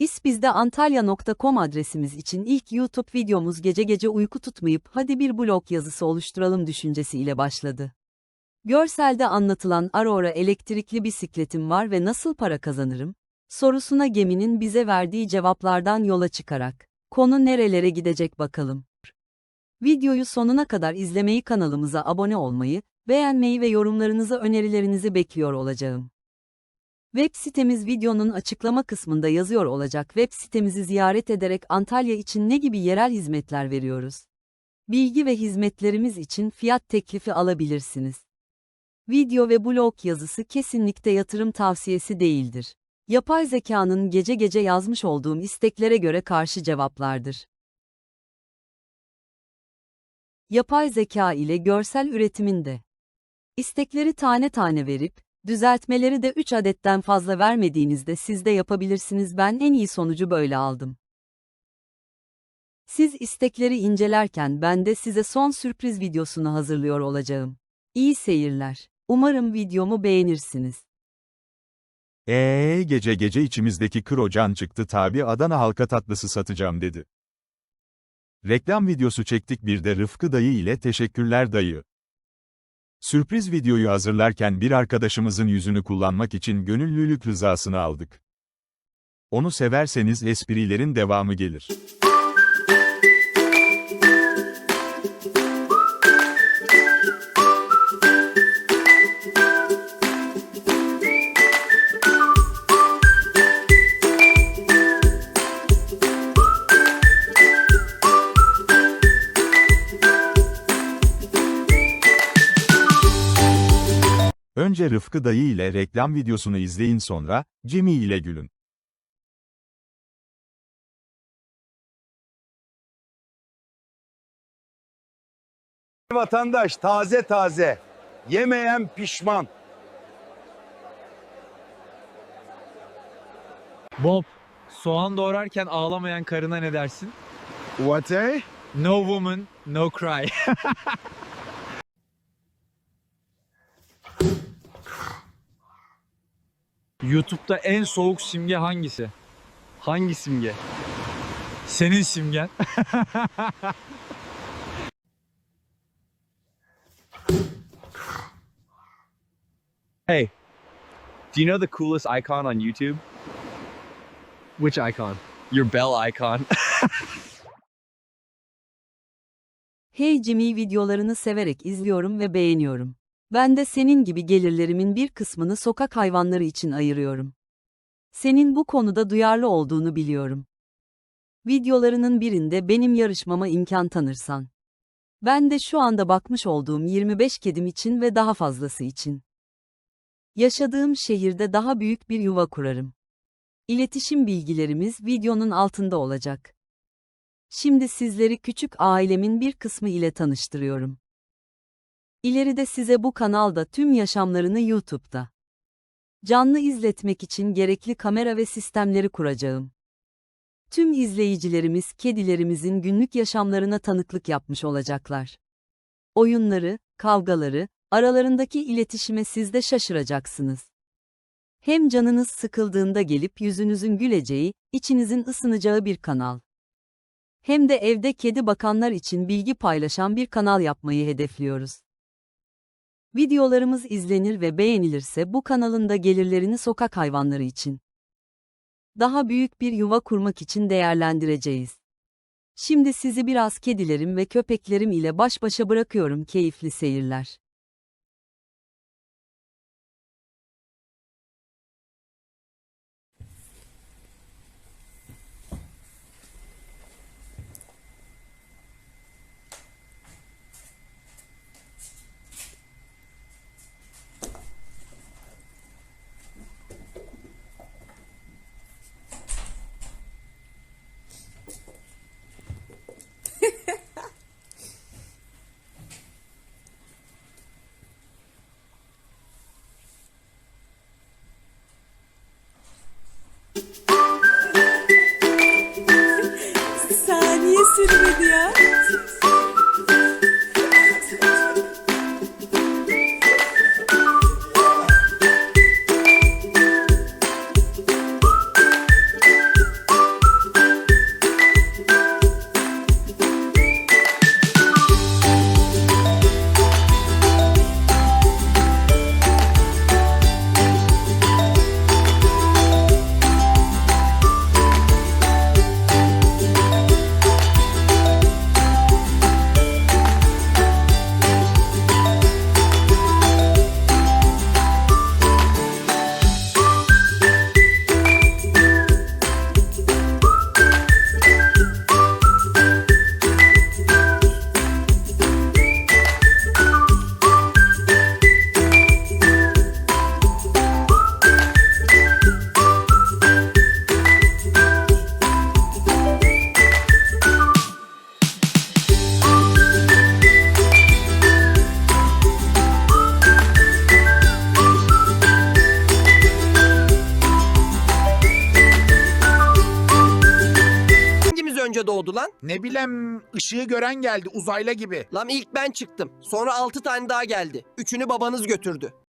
isbizdeantalya.com adresimiz için ilk YouTube videomuz gece gece uyku tutmayıp hadi bir blog yazısı oluşturalım düşüncesi ile başladı. Görselde anlatılan Aurora elektrikli bisikletim var ve nasıl para kazanırım? Sorusuna geminin bize verdiği cevaplardan yola çıkarak, konu nerelere gidecek bakalım. Videoyu sonuna kadar izlemeyi kanalımıza abone olmayı, beğenmeyi ve yorumlarınızı önerilerinizi bekliyor olacağım. Web sitemiz videonun açıklama kısmında yazıyor olacak web sitemizi ziyaret ederek Antalya için ne gibi yerel hizmetler veriyoruz? Bilgi ve hizmetlerimiz için fiyat teklifi alabilirsiniz. Video ve blog yazısı kesinlikle yatırım tavsiyesi değildir. Yapay zekanın gece gece yazmış olduğum isteklere göre karşı cevaplardır. Yapay zeka ile görsel üretiminde istekleri tane tane verip, düzeltmeleri de 3 adetten fazla vermediğinizde siz de yapabilirsiniz ben en iyi sonucu böyle aldım. Siz istekleri incelerken ben de size son sürpriz videosunu hazırlıyor olacağım. İyi seyirler. Umarım videomu beğenirsiniz. Eee gece gece içimizdeki krocan çıktı tabi Adana halka tatlısı satacağım dedi. Reklam videosu çektik bir de Rıfkı dayı ile teşekkürler dayı. Sürpriz videoyu hazırlarken bir arkadaşımızın yüzünü kullanmak için gönüllülük rızasını aldık. Onu severseniz esprilerin devamı gelir. Önce Rıfkı dayı ile reklam videosunu izleyin sonra, Jimmy ile gülün. Vatandaş taze taze. Yemeyen pişman. Bob, soğan doğrarken ağlamayan karına ne dersin? What eh? No woman, no cry. YouTube'da en soğuk simge hangisi? Hangi simge? Senin simgen. Hey, do you know the coolest icon on YouTube? Which icon? Your bell icon. Hey Jimmy videolarını severek izliyorum ve beğeniyorum. Ben de senin gibi gelirlerimin bir kısmını sokak hayvanları için ayırıyorum. Senin bu konuda duyarlı olduğunu biliyorum. Videolarının birinde benim yarışmama imkan tanırsan. Ben de şu anda bakmış olduğum 25 kedim için ve daha fazlası için. Yaşadığım şehirde daha büyük bir yuva kurarım. İletişim bilgilerimiz videonun altında olacak. Şimdi sizleri küçük ailemin bir kısmı ile tanıştırıyorum. İleride size bu kanalda tüm yaşamlarını YouTube'da canlı izletmek için gerekli kamera ve sistemleri kuracağım. Tüm izleyicilerimiz kedilerimizin günlük yaşamlarına tanıklık yapmış olacaklar. Oyunları, kavgaları, aralarındaki iletişime siz de şaşıracaksınız. Hem canınız sıkıldığında gelip yüzünüzün güleceği, içinizin ısınacağı bir kanal. Hem de evde kedi bakanlar için bilgi paylaşan bir kanal yapmayı hedefliyoruz. Videolarımız izlenir ve beğenilirse bu kanalın da gelirlerini sokak hayvanları için daha büyük bir yuva kurmak için değerlendireceğiz. Şimdi sizi biraz kedilerim ve köpeklerim ile baş başa bırakıyorum keyifli seyirler. Önce doğdu lan? Ne bileyim ışığı gören geldi uzaylı gibi. Lan ilk ben çıktım. Sonra altı tane daha geldi. Üçünü babanız götürdü.